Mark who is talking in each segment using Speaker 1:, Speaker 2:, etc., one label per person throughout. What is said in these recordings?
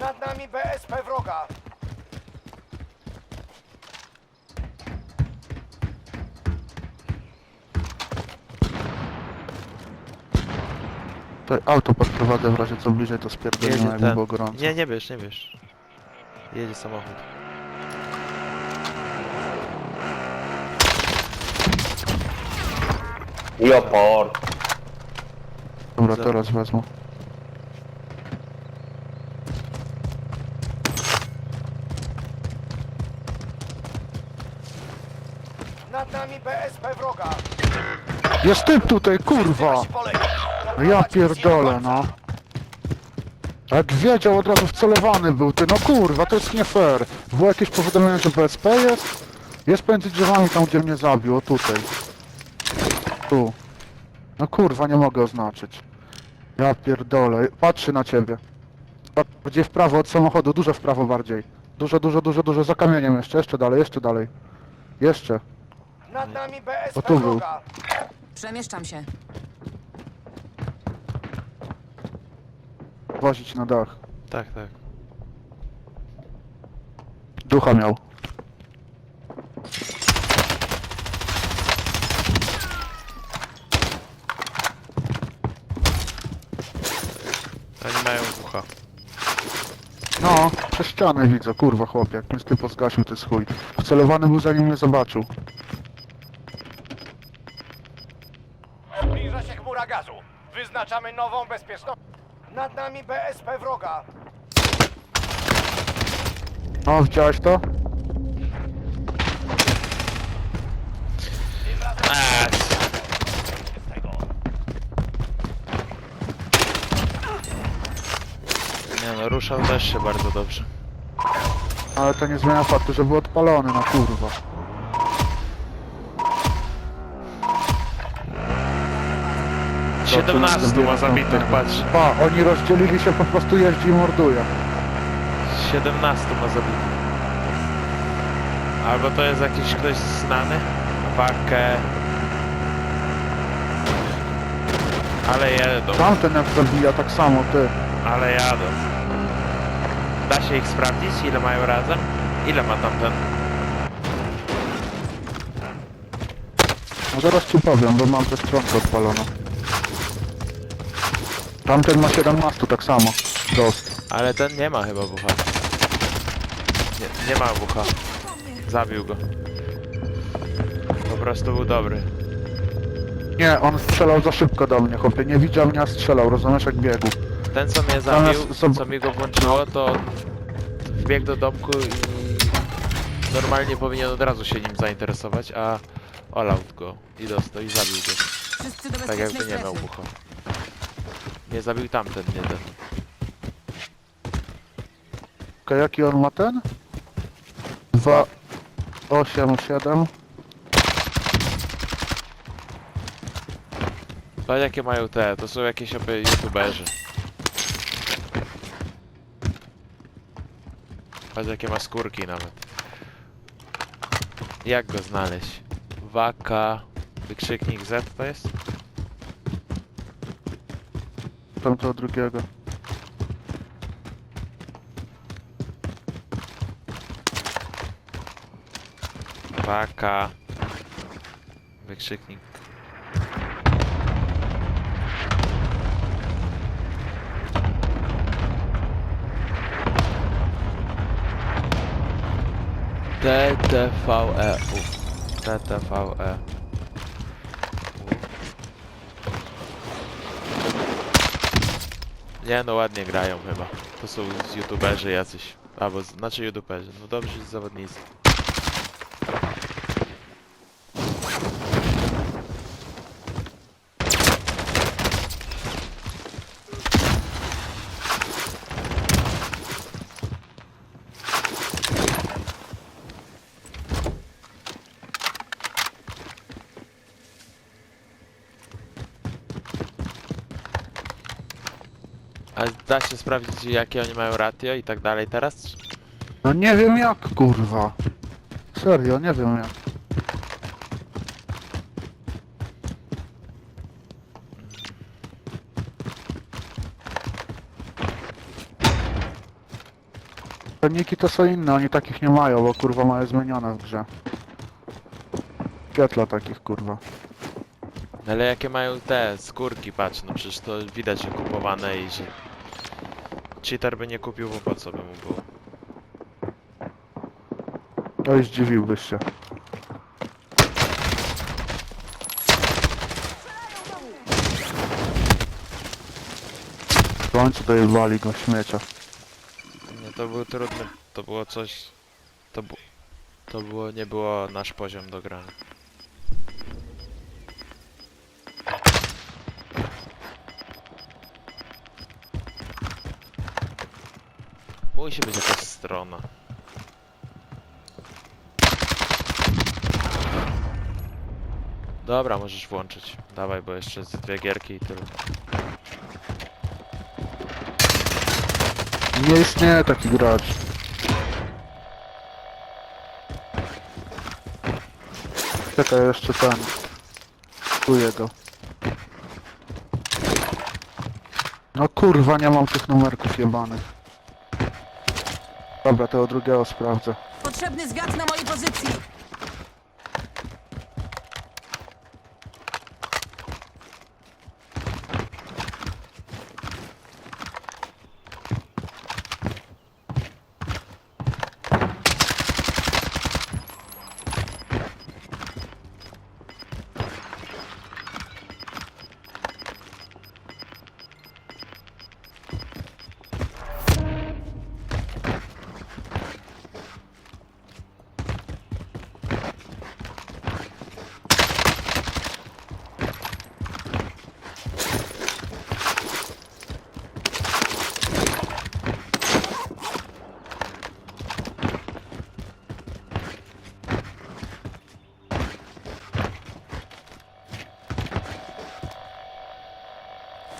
Speaker 1: Nad nami BSP wroga.
Speaker 2: To auto podprowadzę w razie co bliżej to spierdolimy,
Speaker 3: Jedzie
Speaker 2: jakby
Speaker 3: ten.
Speaker 2: było gorąco.
Speaker 3: Nie, nie wiesz, nie wiesz. Jedzie samochód.
Speaker 4: Jopor.
Speaker 2: Dobra,
Speaker 3: Za-
Speaker 2: teraz wezmę.
Speaker 1: Nad nami BSP wroga.
Speaker 2: Jest typ tutaj, kurwa!
Speaker 1: Wasi
Speaker 2: ja pierdolę, no. Jak wiedział, od razu wcelowany był, ty, no kurwa, to jest nie fair. Było jakieś powiadomienie, że BSP jest? Jest między drzewami tam, gdzie mnie zabił, o tutaj. Tu. No kurwa, nie mogę oznaczyć. Ja pierdolę, patrzy na ciebie. Bardziej w prawo od samochodu, dużo w prawo bardziej. Dużo, dużo, dużo, dużo, za kamieniem jeszcze, jeszcze dalej, jeszcze dalej. Jeszcze.
Speaker 1: Nad nami BSP
Speaker 2: O, tu był.
Speaker 1: wroga.
Speaker 5: Przemieszczam się.
Speaker 2: Wozić na dach.
Speaker 3: Tak, tak.
Speaker 2: Ducha miał.
Speaker 3: Oni mają ucha.
Speaker 2: No, przez ścianę widzę, kurwa chłopie, jak mnie typo zgasił, to jest chuj. Wcelowany był zanim mnie zobaczył.
Speaker 1: Zbliża się chmura gazu. Wyznaczamy nową bezpieczną. Nad nami BSP wroga.
Speaker 2: No, widziałeś to?
Speaker 1: Tym razem
Speaker 3: Eee,
Speaker 1: z tego.
Speaker 3: nie no, ruszał też się bardzo dobrze.
Speaker 2: Ale to nie zmienia faktu, że był odpalony, no kurwa.
Speaker 3: 17
Speaker 2: czy
Speaker 3: ma zabitych, patrz.
Speaker 2: Pa, oni rozdzielili się, po prostu jeździ i morduje.
Speaker 3: 17 ma zabitych. Albo to jest jakiś ktoś znany? Wakę. Ale jedą,
Speaker 2: Tamten jak zabija, tak samo, ty.
Speaker 3: ale jadą. Da się ich sprawdzić, ile mają razem? Ile ma tamten?
Speaker 2: No zaraz ci powiem, bo mam te stronkę odpaloną. Tamten ma 17, tak samo. Dost.
Speaker 3: Ale ten nie ma chyba bucha. Nie, nie ma bucha. Zabił go. Po prostu był dobry.
Speaker 2: Nie, on strzelał za szybko do mnie, chłopie. Nie widział mnie, a strzelał, rozumiesz, jak biegł.
Speaker 3: Ten co mnie
Speaker 2: Zamiast
Speaker 3: zabił,
Speaker 2: zob-
Speaker 3: co mi go włączyło, to wbiegł do domku i normalnie powinien od razu się nim zainteresować, a olał go i dostał i zabił go.
Speaker 5: Wszyscy do
Speaker 3: Tak
Speaker 5: bezpiecznej
Speaker 3: jakby nie miał bucha. Nie zabił tamten, nie ten.
Speaker 2: Okej, jaki on ma ten? 2, 8, 7.
Speaker 3: Patrz jakie mają te, to są jakieś obie youtuberzy. Patrz jakie ma skórki nawet. Jak go znaleźć? Waka, wykrzyknik Z to jest?
Speaker 2: Tamtego drugiego.
Speaker 3: Waka, wykrzyknik. TTVEU. TTVE. Nie no, ładnie grają chyba. To są youtuberzy jacyś. Albo, znaczy youtuberzy, no dobrzy zawodnicy. A da się sprawdzić jakie oni mają ratio i tak dalej teraz?
Speaker 2: No nie wiem jak, kurwa. Serio, nie wiem jak. Te niki to są inne, oni takich nie mają, bo kurwa mają zmienione w grze. Pietla takich kurwa.
Speaker 3: Ale jakie mają te skórki, patrz, no przecież to widać, że kupowane i że... Cheater by nie kupił, bo po co by mu było?
Speaker 2: To i zdziwiłbyś się. W końcu dojebali go śmiecia.
Speaker 3: Nie, to był trudny, to było coś... To, bu... to było, nie było nasz poziom do grania. Musi być jakaś strona. Dobra, możesz włączyć. Dawaj, bo jeszcze z dwie gierki i tyle.
Speaker 2: Nie istnieje taki gracz. Czekaj jeszcze ten. Czuję go. No kurwa, nie mam tych numerków jebanych. Dobra, tego drugiego sprawdzę.
Speaker 5: Potrzebny zwiat na mojej pozycji.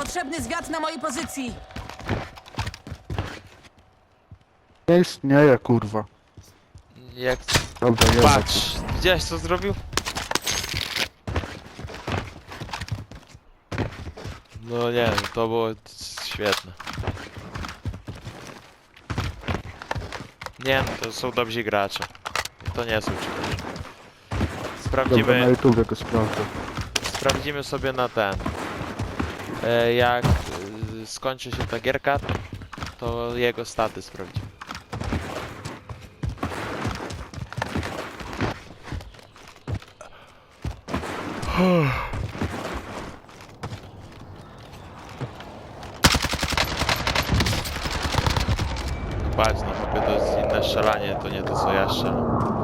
Speaker 5: Potrzebny zwiat na mojej pozycji.
Speaker 2: Nie istnieje kurwa.
Speaker 3: Jak...
Speaker 2: Dobra, jest.
Speaker 3: Patrz! Widziałeś co zrobił? No nie, to było świetne. Nie, no to są dobrzy gracze. To nie są cheaterzy.
Speaker 2: Dobra, na
Speaker 3: Sprawdzimy,
Speaker 2: YouTubie go sprawdzę.
Speaker 3: sprawdzimy sobie na ten. E, jak y, skończy się ta gierka, to jego staty sprawdzimy. Patrz, no chłopie, to jest inne strzelanie, to nie to co ja strzelam.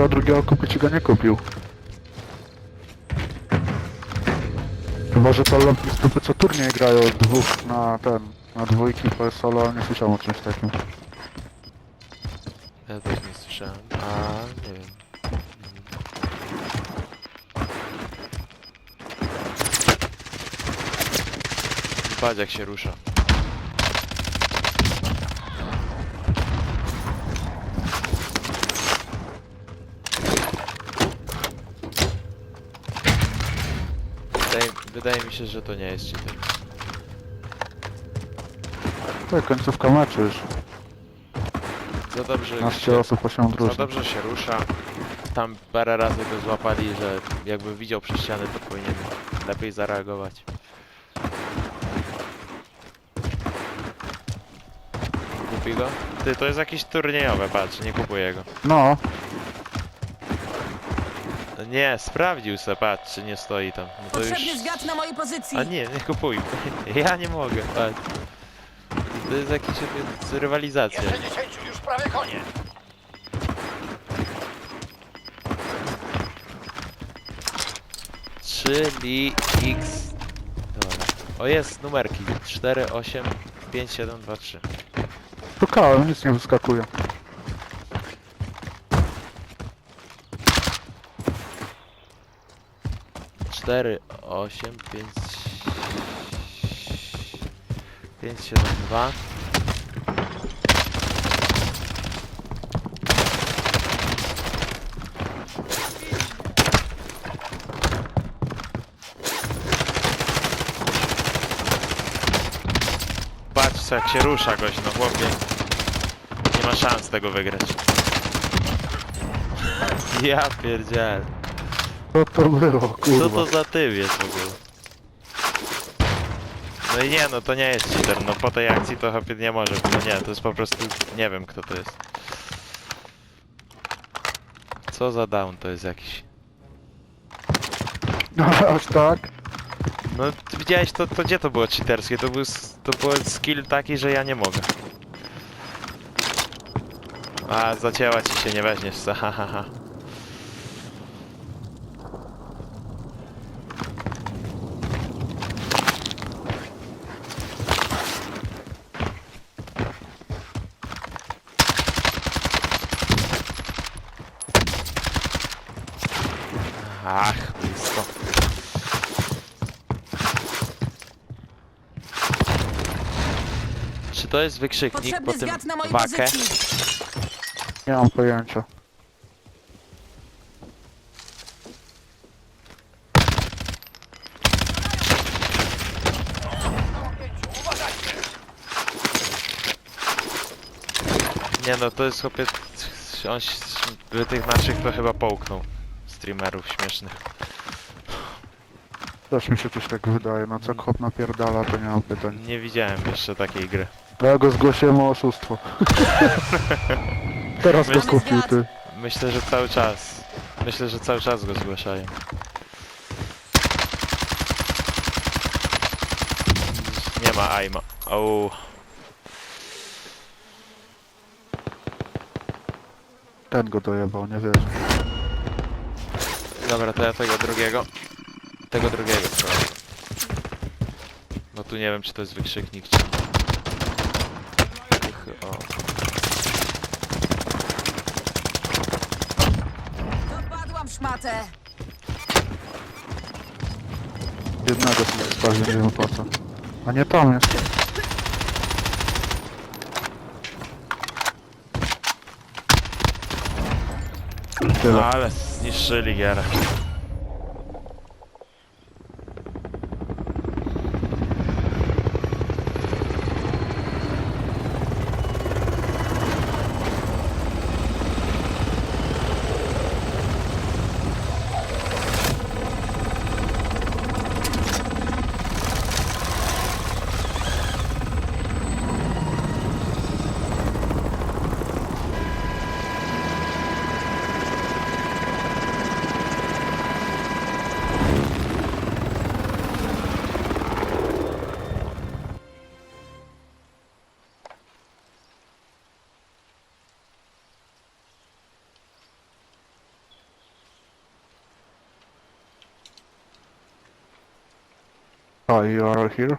Speaker 2: Tego drugiego kupić i go nie kupił. Chyba, że to lobby stupy co turniej grają dwóch na ten, na dwójki po solo, ale nie słyszałem o czymś takim.
Speaker 3: Ja też nie słyszałem. A nie wiem. Patrz jak się rusza. Wydaje, mi się, że to nie jest cheater.
Speaker 2: To jest końcówka meczu już.
Speaker 3: Za dobrze
Speaker 2: 15
Speaker 3: się,
Speaker 2: osób, 8
Speaker 3: za dobrze się rusza. Tam parę razy go złapali, że jakby widział przez ścianę, to powinien lepiej zareagować. Kupi go? Ty, to jest jakieś turniejowe, patrz, nie kupuję go.
Speaker 2: No,
Speaker 3: Nie, sprawdził se, patrz, czy nie stoi tam. No to już...
Speaker 5: Potrzebny zwiat na mojej pozycji.
Speaker 3: A nie, nie kupuj. Ja nie mogę, patrz. To jest jakaś rywalizacja.
Speaker 1: Jeszcze 10, już prawie koniec.
Speaker 3: Czyli X. Dobra. O jest, numerki. 4, 8, 5, 7, 2, 3.
Speaker 2: szukałem, nic nie wyskakuje.
Speaker 3: 4, 8, 5, 5, 7, 2. Patrz jak się rusza goś, no chłopie. Nie ma szans tego wygrać. Ja pierdziel.
Speaker 2: Co to było,
Speaker 3: Co
Speaker 2: kurwa?
Speaker 3: to za typ jest w ogóle? No i nie, no to nie jest cheater, no po tej akcji to chyba nie może, no nie, to jest po prostu, nie wiem kto to jest. Co za down to jest jakiś?
Speaker 2: Aż tak?
Speaker 3: No widziałeś to, to gdzie to było cheaterskie? To był, to był skill taki, że ja nie mogę. A, zacięła ci się, nie weźmiesz, co, ha, ha, ha. Ach, blisko. Czy to jest wykrzyknik
Speaker 5: Potrzebny
Speaker 3: po tym
Speaker 5: zwiat na mojej
Speaker 3: wakę?
Speaker 5: pozycji.
Speaker 2: Nie mam pojęcia.
Speaker 3: Nie no, to jest chłopie... On się, by tych naszych to chyba połknął. Streamerów śmiesznych.
Speaker 2: Też mi się coś tak wydaje, no co chłop napierdala, to nie mam pytań.
Speaker 3: Nie widziałem jeszcze takiej gry.
Speaker 2: Ja go zgłosiłem o oszustwo. Teraz go
Speaker 3: Myślę-
Speaker 2: kupił, ty.
Speaker 3: Myślę, że cały czas. Myślę, że cały czas go zgłaszają. Nie ma aima. O,
Speaker 2: Ten go dojebał, nie wierzę.
Speaker 3: Dobra, to ja tego drugiego. Tego drugiego sprawdzę. Bo tu nie wiem, czy to jest wykrzyknik, czy... Chy- O.
Speaker 5: Dopadłam szmatę.
Speaker 2: Jednego sobie zostawię, nie wiem po co. A nie tam jest. Tyle.
Speaker 3: Ale silly, guy.
Speaker 2: Ah, you are here?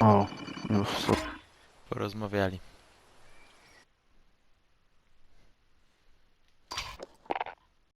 Speaker 2: O, już so.
Speaker 3: Porozmawiali.